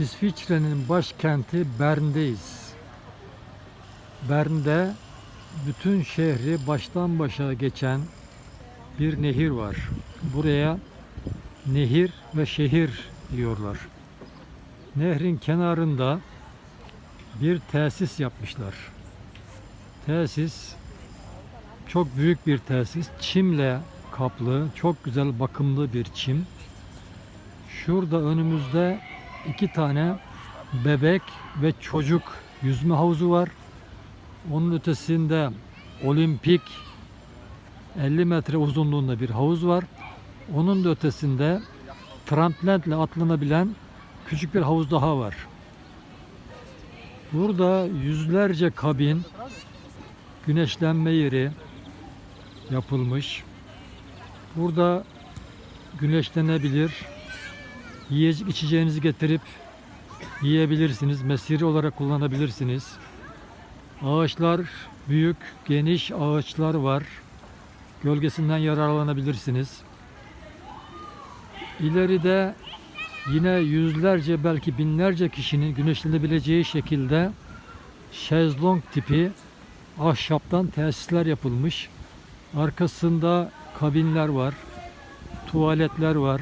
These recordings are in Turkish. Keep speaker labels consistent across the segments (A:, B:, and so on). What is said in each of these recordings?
A: İsviçre'nin başkenti Bern'deyiz. Bern'de bütün şehri baştan başa geçen bir nehir var. Buraya nehir ve şehir diyorlar. Nehrin kenarında bir tesis yapmışlar. Tesis çok büyük bir tesis. Çimle kaplı, çok güzel bakımlı bir çim. Şurada önümüzde iki tane bebek ve çocuk yüzme havuzu var. Onun ötesinde olimpik 50 metre uzunluğunda bir havuz var. Onun da ötesinde tramplenle atlanabilen küçük bir havuz daha var. Burada yüzlerce kabin, güneşlenme yeri yapılmış. Burada güneşlenebilir, yiyecek içeceğinizi getirip yiyebilirsiniz, mesire olarak kullanabilirsiniz. Ağaçlar büyük, geniş ağaçlar var. Gölgesinden yararlanabilirsiniz. İleride yine yüzlerce belki binlerce kişinin güneşlenebileceği şekilde şezlong tipi ahşaptan tesisler yapılmış. Arkasında kabinler var, tuvaletler var,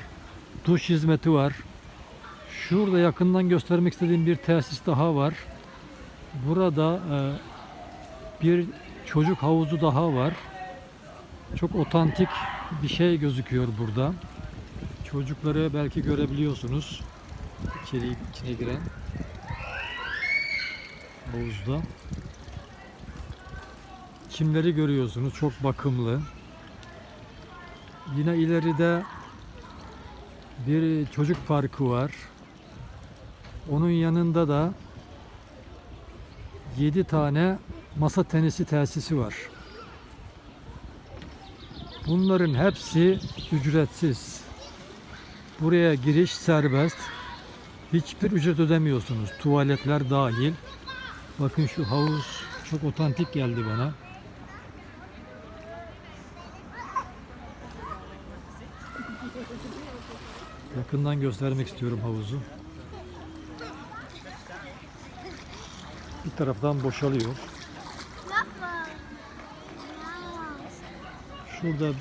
A: duş hizmeti var. Şurada yakından göstermek istediğim bir tesis daha var. Burada e, bir çocuk havuzu daha var. Çok otantik bir şey gözüküyor burada. Çocukları belki görebiliyorsunuz. İçeri içine giren havuzda. Çimleri görüyorsunuz. Çok bakımlı. Yine ileride bir çocuk parkı var. Onun yanında da 7 tane masa tenisi tesisi var. Bunların hepsi ücretsiz. Buraya giriş serbest. Hiçbir ücret ödemiyorsunuz. Tuvaletler dahil. Bakın şu havuz çok otantik geldi bana. Yakından göstermek istiyorum havuzu. Bir taraftan boşalıyor. Şurada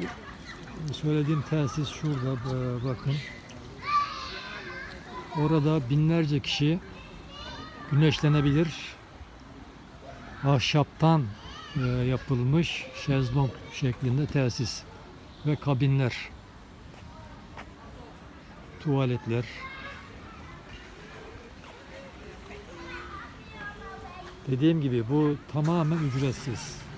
A: söylediğim tesis şurada b- bakın. Orada binlerce kişi güneşlenebilir. Ahşaptan e, yapılmış şezlong şeklinde tesis ve kabinler, tuvaletler. Dediğim gibi bu tamamen ücretsiz.